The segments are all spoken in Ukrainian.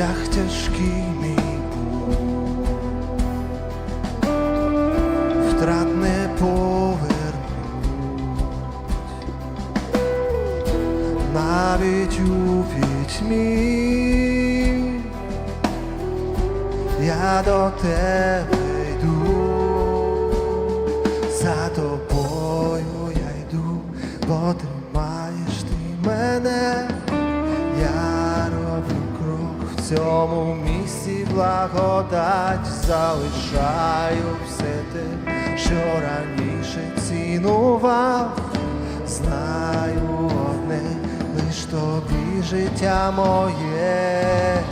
шлях тяжкий мій. Був, втрат не повернуть, навіть у пітьмі. Я до тебе цьому місці благодать, залишаю все те, що раніше цінував, знаю одне, лиш тобі життя моє.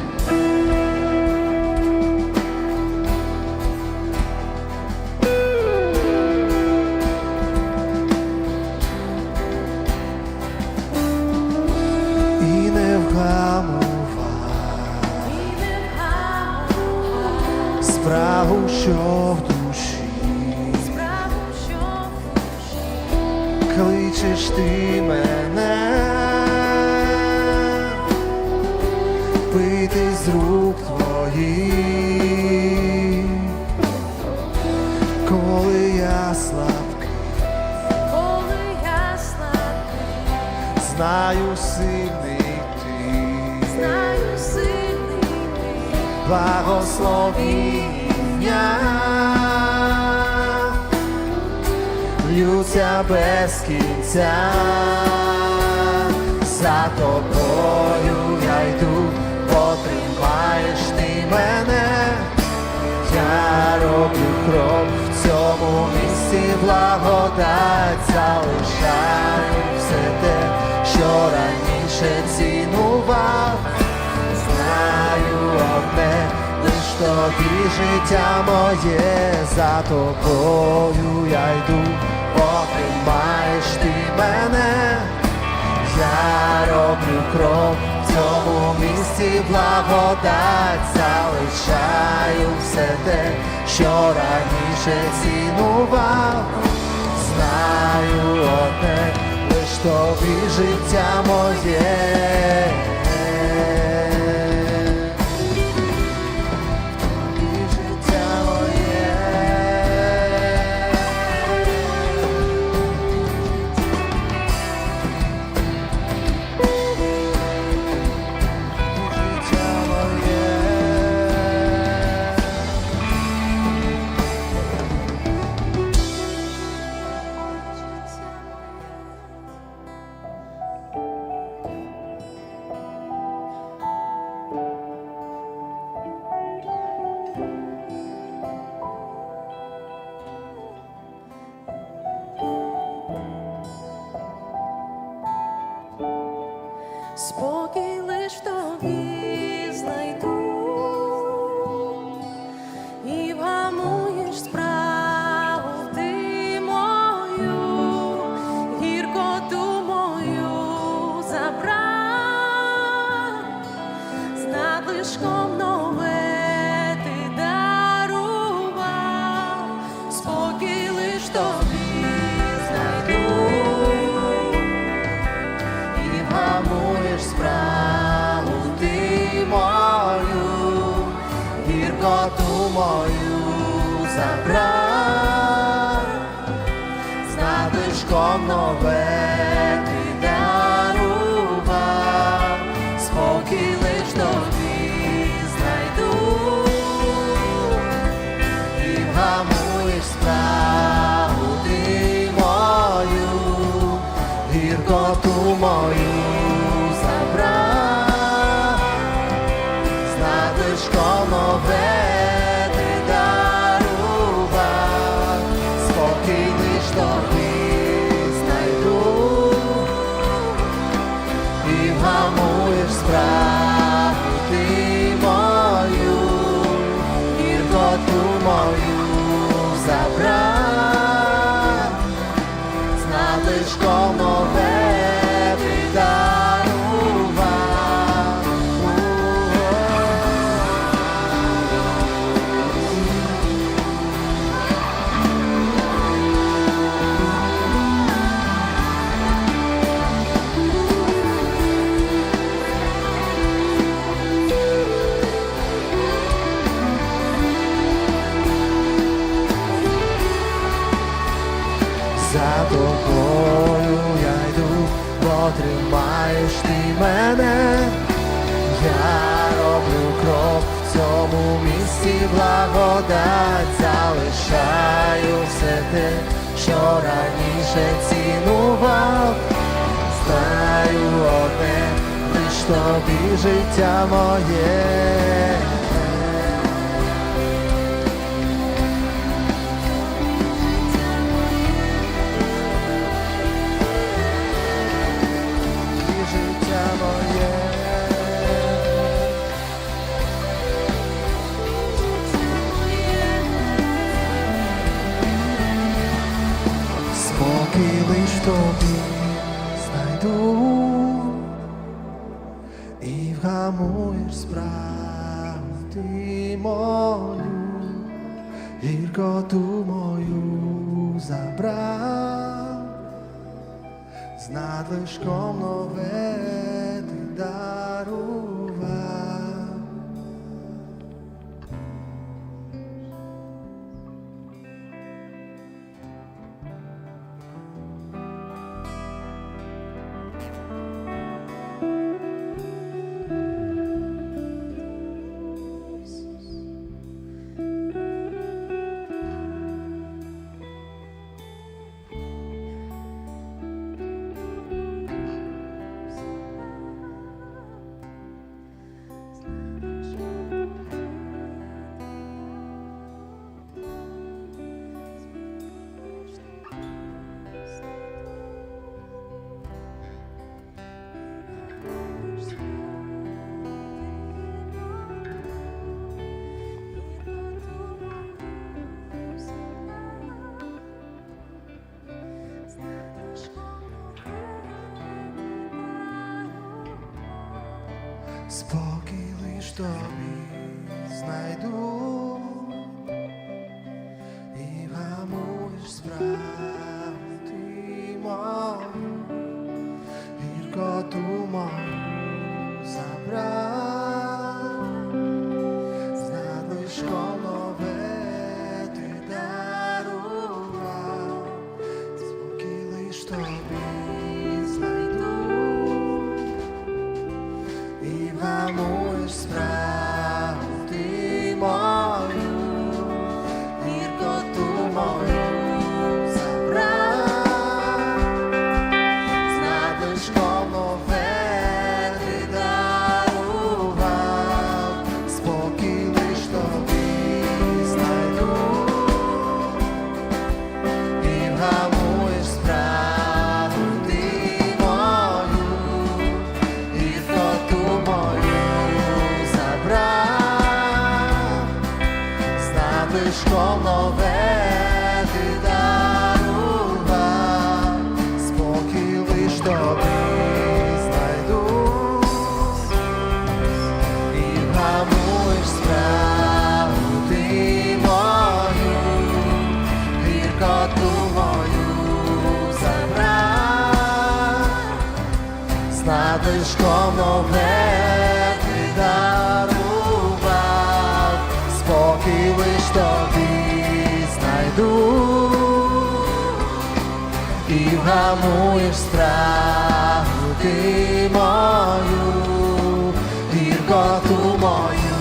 Справу, що в душі, справу, що в душі, кличеш ти мене, пити з рук твоїх, коли я слабкий, коли я слабкий, знаю сильний ти. Благословіння льються без кінця, за тобою я йду, потримаєш ти мене, я роблю крок в цьому місці благодать, залишаю все те, що раніше цінував. Тобі життя моє, за тобою я йду, потримаєш ти мене, я роблю крок в цьому місці. Благодать, залишаю все те, що раніше цінував, знаю одне, лиш тобі життя моє. Нове за тобою я йду, потримаєш ти мене, я роблю кров в цьому місці благодать, залишаю все те, що раніше цінував, знаю одне, лиш тобі життя моє. Спокій лиш тобі знайду і вгамуєш справді мою, гіркоту мою забрав, з надлишком нове ти дарував. Спокій лиш тобі знайду і знайду і вгамуєш страху ти мою, гіркоту мою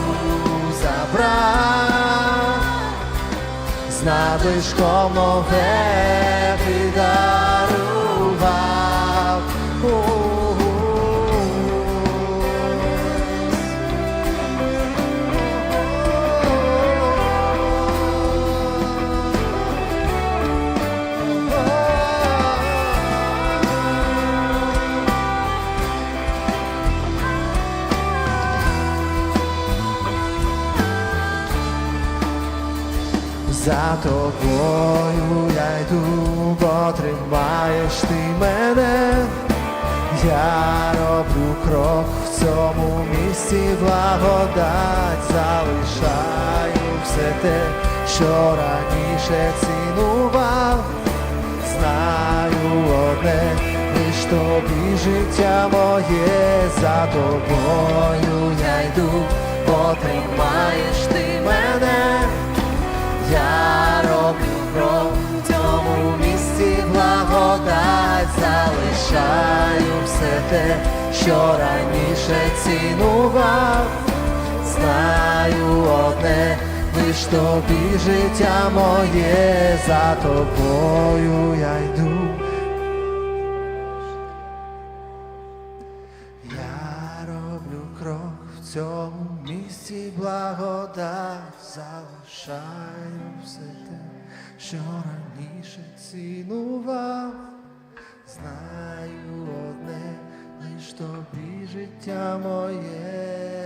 забрав, з надлишком нове За тобою я йду, бо тримаєш ти мене. Я роблю крок в цьому місці, благодать залишаю все те, що раніше цінував. Знаю одне, лиш тобі життя моє, за тобою я йду, бо тримаєш ти мене. Я роблю кров, в цьому місці благодать, залишаю все те, що раніше цінував. Знаю одне, лиш тобі життя моє, за тобою я йду. Місці благодать, залишаю все те, що раніше цінував. Знаю одне, лиш тобі життя моє.